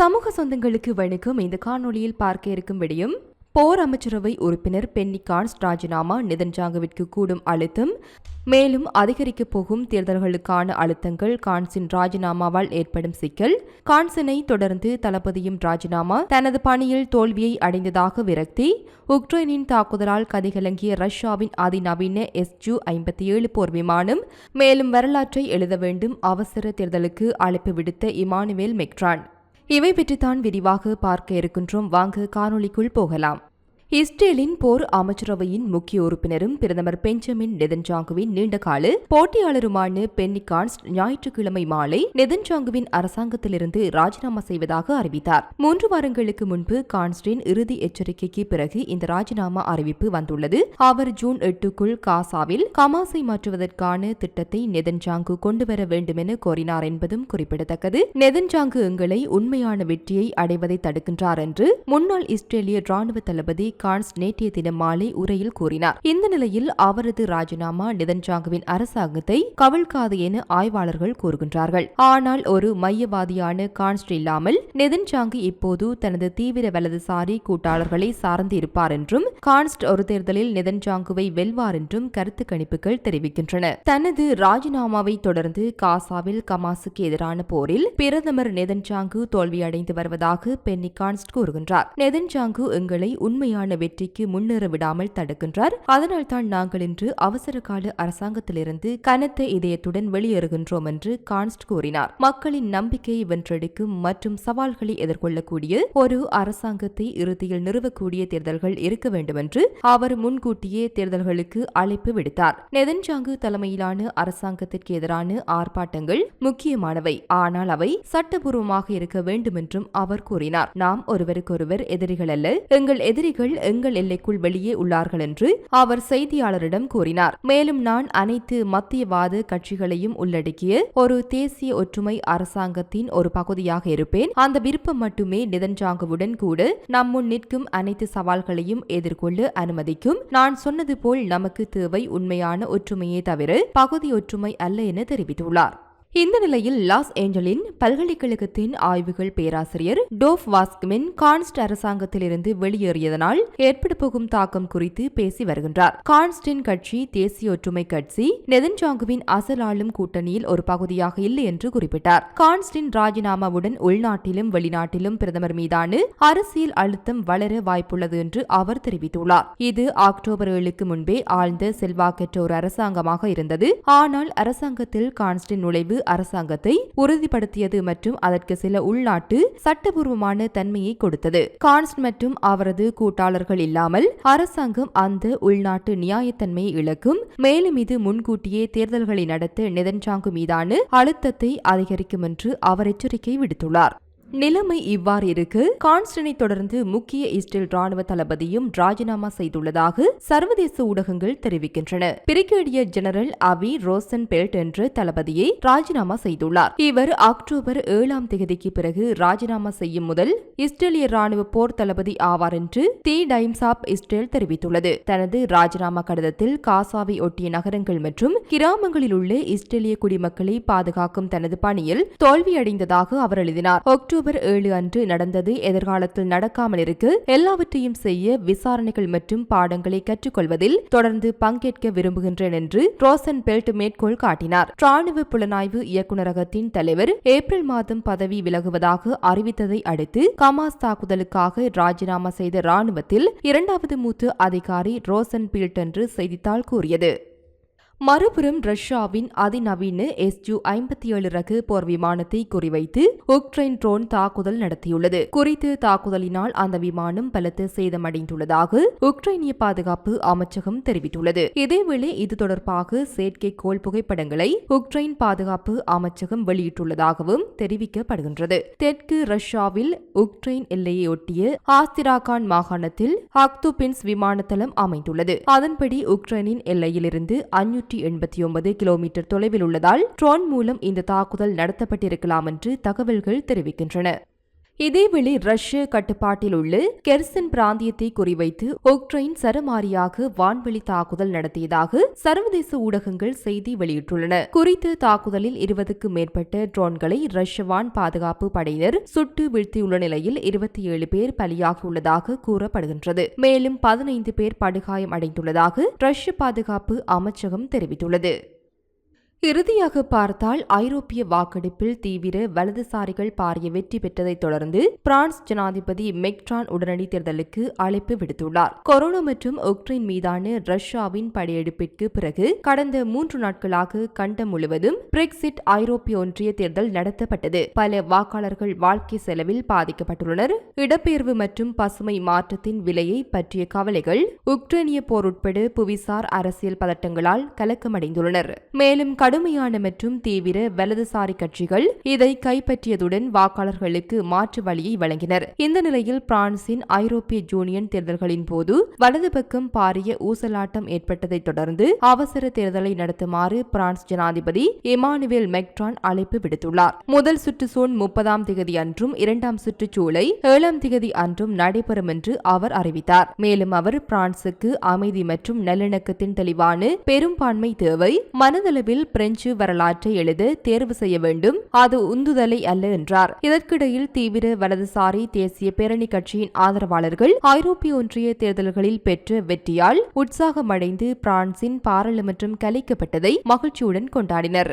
சமூக சொந்தங்களுக்கு வணக்கம். இந்த காணொலியில் பார்க்க இருக்கும் விடயம் போர் அமைச்சரவை உறுப்பினர் பென்னி கான்ஸ் ராஜினாமா நிதன்ஜாங்கவிற்கு கூடும் அழுத்தம். மேலும் அதிகரிக்கப் போகும் தேர்தல்களுக்கான அழுத்தங்கள் கான்சின் ராஜினாமாவால் ஏற்படும் சிக்கல். கான்சனை தொடர்ந்து தளபதியும் ராஜினாமா தனது பணியில் தோல்வியை அடைந்ததாக விரக்தி. உக்ரைனின் தாக்குதலால் கதிகலங்கிய ரஷ்யாவின் அதிநவீன எஸ்ஜு ஐம்பத்தி ஏழு போர் விமானம் மேலும் வரலாற்றை எழுத வேண்டும் அவசர தேர்தலுக்கு அழைப்பு விடுத்த இமானுவேல் மெக்ரான். இவை பற்றித்தான் விரிவாக பார்க்க இருக்கின்றோம். வாங்க காணொளிக்குள் போகலாம். இஸ்ரேலின் போர் அமைச்சரவையின் முக்கிய உறுப்பினரும் பிரதமர் பெஞ்சமின் நெதன்ஜாங்குவின் நீண்டகால போட்டியாளருமான பென்னி கான்ஸ் ஞாயிற்றுக்கிழமை மாலை நெதன்ஜாங்குவின் அரசாங்கத்திலிருந்து ராஜினாமா செய்வதாக அறிவித்தார். மூன்று வாரங்களுக்கு முன்பு கான்ஸ்டின் இறுதி எச்சரிக்கைக்கு பிறகு இந்த ராஜினாமா அறிவிப்பு வந்துள்ளது. அவர் ஜூன் எட்டுக்குள் காசாவில் கமாசை மாற்றுவதற்கான திட்டத்தை நெதன்ஜாங்கு கொண்டுவர வேண்டுமென கோரினார் என்பதும் குறிப்பிடத்தக்கது. நெதன்ஜாங்கு எங்களை உண்மையான வெற்றியை அடைவதை தடுக்கின்றார் என்று முன்னாள் இஸ்ரேலிய ராணுவ தளபதி கான்ஸ் நேற்றைய தினம் மாலை உரையில் கூறினார். இந்த நிலையில் அவரது ராஜினாமா நிதன்ஜாங்குவின் அரசாங்கத்தை கவிழ்காது என ஆய்வாளர்கள் கூறுகின்றார்கள். ஆனால் ஒரு மையவாதியான கான்ஸ்ட் இல்லாமல் நெதன்ஜாங்கு இப்போது தனது தீவிர வலதுசாரி கூட்டாளர்களை சார்ந்து இருப்பார் என்றும் கான்ஸ்ட் ஒரு தேர்தலில் நெதன்ஜாங்குவை வெல்வார் என்றும் கருத்து கணிப்புகள் தெரிவிக்கின்றன. தனது ராஜினாமாவை தொடர்ந்து காசாவில் கமாசுக்கு எதிரான போரில் பிரதமர் நெதன்ஜாங்கு தோல்வியடைந்து வருவதாக பென்னி கான்ஸ்ட் கூறுகின்றார். நெதன்ஜாங்கு எங்களை உண்மையான வெற்றிக்கு முன்னேற விடாமல் தடுக்கின்றார். அதனால்தான் நாங்கள் இன்று அவசர கால அரசாங்கத்திலிருந்து கனத்த இதயத்துடன் வெளியேறுகின்றோம் என்று கான்ஸ்ட் கூறினார். மக்களின் நம்பிக்கையை வென்றெடுக்கும் மற்றும் சவால்களை எதிர்கொள்ளக்கூடிய ஒரு அரசாங்கத்தை இறுதியில் நிறுவக்கூடிய தேர்தல்கள் இருக்க வேண்டும் என்று அவர் முன்கூட்டியே தேர்தல்களுக்கு அழைப்பு விடுத்தார். நெதன்ஜாங்கு தலைமையிலான அரசாங்கத்திற்கு எதிரான ஆர்ப்பாட்டங்கள் முக்கியமானவை. ஆனால் அவை சட்டபூர்வமாக இருக்க வேண்டும் என்றும் அவர் கூறினார். நாம் ஒருவருக்கொருவர் எதிரிகள் அல்ல. எங்கள் எதிரிகள் எங்கள் எல்லைக்குள் வெளியே உள்ளார்கள் என்று அவர் செய்தியாளரிடம் கூறினார். மேலும் நான் அனைத்து மத்தியவாத கட்சிகளையும் உள்ளடக்கிய ஒரு தேசிய ஒற்றுமை அரசாங்கத்தின் ஒரு பகுதியாக இருப்பேன். அந்த விருப்பம் மட்டுமே நிதன்ஜாங்குவுடன் கூட நம் முன் நிற்கும் அனைத்து சவால்களையும் எதிர்கொள்ள அனுமதிக்கும். நான் சொன்னது போல் நமக்கு தேவை உண்மையான ஒற்றுமையே தவிர பகுதி ஒற்றுமை அல்ல என தெரிவித்துள்ளார். இந்த நிலையில் லாஸ் ஏஞ்சலின் பல்கலைக்கழகத்தின் ஆய்வுகள் பேராசிரியர் டோஃப் வாஸ்க்மின் கான்ஸ்ட் அரசாங்கத்திலிருந்து வெளியேறியதனால் ஏற்பட போகும் தாக்கம் குறித்து பேசி வருகின்றார். கான்ஸ்டின் கட்சி தேசிய ஒற்றுமை கட்சி நெதன்ஜாங்குவின் அசல் ஆளும் கூட்டணியில் ஒரு பகுதியாக இல்லை என்று குறிப்பிட்டார். கான்ஸ்டின் ராஜினாமாவுடன் உள்நாட்டிலும் வெளிநாட்டிலும் பிரதமர் மீதான அரசியல் அழுத்தம் வளர வாய்ப்புள்ளது என்று அவர் தெரிவித்துள்ளார். இது அக்டோபர் ஏழுக்கு முன்பே ஆழ்ந்த செல்வாக்கற்ற ஒரு அரசாங்கமாக இருந்தது. ஆனால் அரசாங்கத்தில் கான்ஸ்டின் நுழைவு அரசாங்கத்தை உறுதிப்படுத்தியது மற்றும் அதற்கு சில உள்நாட்டு சட்டபூர்வமான தன்மையை கொடுத்தது. கான்ஸ்ட் மற்றும் அவரது கூட்டாளர்கள் இல்லாமல் அரசாங்கம் அந்த உள்நாட்டு நியாயத்தன்மையை இழக்கும் மேலும் இது முன்கூட்டியே தேர்தல்களை நடத்த நெதன்சாங்கு மீதான அழுத்தத்தை அதிகரிக்கும் என்று அவர் எச்சரிக்கை விடுத்துள்ளார். நிலைமை இவ்வாறு இருக்கு. கான்ஸ்டனை தொடர்ந்து முக்கிய இஸ்ரேல் ராணுவ தளபதியும் ராஜினாமா செய்துள்ளதாக சர்வதேச ஊடகங்கள் தெரிவிக்கின்றன. Brigadier general Avi Rosenfeld என்ற தளபதியை ராஜினாமா செய்துள்ளார். இவர் அக்டோபர் ஏழாம் தேதிக்கு பிறகு ராஜினாமா செய்யும் முதல் இஸ்ரேலிய ராணுவ போர் தளபதி ஆவார் என்று தி டைம்ஸ் ஆப் இஸ்ரேல் தெரிவித்துள்ளது. தனது ராஜினாமா கடிதத்தில் காசாவை ஒட்டிய நகரங்கள் மற்றும் கிராமங்களில் உள்ள இஸ்ரேலிய குடிமக்களை பாதுகாக்கும் தனது பணியில் தோல்வியடைந்ததாக அவர் எழுதினார். அக்டோபர் அக்டோபர் ஏழு அன்று நடந்தது எதிர்காலத்தில் நடக்காமல் இருக்கு எல்லாவற்றையும் செய்ய விசாரணைகள் மற்றும் பாடங்களை கற்றுக்கொள்வதில் தொடர்ந்து பங்கேற்க விரும்புகின்றேன் என்று ரோசன் பெல்ட் மேற்கோள் காட்டினார். ராணுவ புலனாய்வு இயக்குநரகத்தின் தலைவர் ஏப்ரல் மாதம் பதவி விலகுவதாக அறிவித்ததை அடுத்து கமாஸ் தாக்குதலுக்காக ராஜினாமா செய்த ராணுவத்தில் இரண்டாவது மூத்த அதிகாரி ரோசன் பீல்ட் என்று செய்தித்தாள் கூறியது. மறுபுறம் ரஷ்யாவின் அதிநவீன எஸ் யூ ஐம்பத்தி ஏழு ரக போர் விமானத்தை குறிவைத்து உக்ரைன் ட்ரோன் தாக்குதல் நடத்தியுள்ளது. குறித்த தாக்குதலினால் அந்த விமானம் பலத்த சேதமடைந்துள்ளதாக உக்ரைனிய பாதுகாப்பு அமைச்சகம் தெரிவித்துள்ளது. இதேவேளை இது தொடர்பாக செயற்கைக்கோள் புகைப்படங்களை உக்ரைன் பாதுகாப்பு அமைச்சகம் வெளியிட்டுள்ளதாகவும் தெரிவிக்கப்படுகின்றது. தெற்கு ரஷ்யாவில் உக்ரைன் எல்லையை ஒட்டிய ஆஸ்திராகான் மாகாணத்தில் அக்துபின்ஸ் விமானத்தளம் அமைந்துள்ளது. அதன்படி உக்ரைனின் எல்லையிலிருந்து அஞ்சு எண்பத்தி ஒன்பது கிலோமீட்டர் தொலைவில் உள்ளதால் ட்ரோன் மூலம் இந்த தாக்குதல் நடத்தப்பட்டிருக்கலாம் என்று தகவல்கள் தெரிவிக்கின்றன. இதேவேளை ரஷ்ய கட்டுப்பாட்டில் உள்ள கெர்சன் பிராந்தியத்தை குறிவைத்து உக்ரைன் சரமாரியாக வான்வெளி தாக்குதல் நடத்தியதாக சர்வதேச ஊடகங்கள் செய்தி வெளியிட்டுள்ளன. குறித்த தாக்குதலில் இருபதுக்கும் மேற்பட்ட ட்ரோன்களை ரஷ்ய வான் பாதுகாப்பு படையினர் சுட்டு வீழ்த்தியுள்ள நிலையில் இருபத்தி ஏழு பேர் பலியாகியுள்ளதாக கூறப்படுகின்றது. மேலும் பதினைந்து பேர் படுகாயம் அடைந்துள்ளதாக ரஷ்ய பாதுகாப்பு அமைச்சகம் தெரிவித்துள்ளது. இறுதியாக பார்த்தால் ஐரோப்பிய வாக்கெடுப்பில் தீவிர வலதுசாரிகள் பாரிய வெற்றி பெற்றதைத் தொடர்ந்து பிரான்ஸ் ஜனாதிபதி மெக்ட்ரான் உடனடி தேர்தலுக்கு அழைப்பு விடுத்துள்ளார். கொரோனா மற்றும் உக்ரைன் மீதான ரஷ்யாவின் படையெடுப்பிற்கு பிறகு கடந்த மூன்று நாட்களாக கண்டம் முழுவதும் பிரெக்சிட் ஐரோப்பிய ஒன்றிய தேர்தல் நடத்தப்பட்டது. பல வாக்காளர்கள் வாழ்க்கை செலவில் பாதிக்கப்பட்டுள்ளனர். இடப்பெயர்வு மற்றும் பசுமை மாற்றத்தின் விலையை பற்றிய கவலைகள் உக்ரைனிய போர் உட்பட புவிசார் அரசியல் பதட்டங்களால் கலக்கமடைந்துள்ளனர். மேலும் கடுமையான மற்றும் தீவிர வலதுசாரி கட்சிகள் இதை கைப்பற்றியதுடன் வாக்காளர்களுக்கு மாற்று வழியை வழங்கினர். இந்த நிலையில் பிரான்சின் ஐரோப்பிய யூனியன் தேர்தல்களின் போது வலது பக்கம் பாரிய ஊசலாட்டம் ஏற்பட்டதைத் தொடர்ந்து அவசர தேர்தலை நடத்துமாறு பிரான்ஸ் ஜனாதிபதி இமானுவேல் மெக்ரான் அழைப்பு விடுத்துள்ளார். முதல் சுற்று சூன் முப்பதாம் திகதி அன்றும் இரண்டாம் சுற்று ஜூலை ஏழாம் திகதி அன்றும் நடைபெறும் என்று அவர் அறிவித்தார். மேலும் அவர் பிரான்சுக்கு அமைதி மற்றும் நல்லிணக்கத்தின் தெளிவான பெரும்பான்மை தேவை மனதளவில் பிரெஞ்சு வரலாற்றை எழுத தேர்வு செய்ய வேண்டும். அது உந்துதலை அல்ல என்றார். இதற்கிடையில் தீவிர வலதுசாரி தேசிய பேரணி கட்சியின் ஆதரவாளர்கள் ஐரோப்பிய ஒன்றிய தேர்தல்களில் பெற்ற வெற்றியால் உற்சாகமடைந்து பிரான்சின் பாராளுமன்றம் கலைக்கப்பட்டதை மகிழ்ச்சியுடன் கொண்டாடினர்.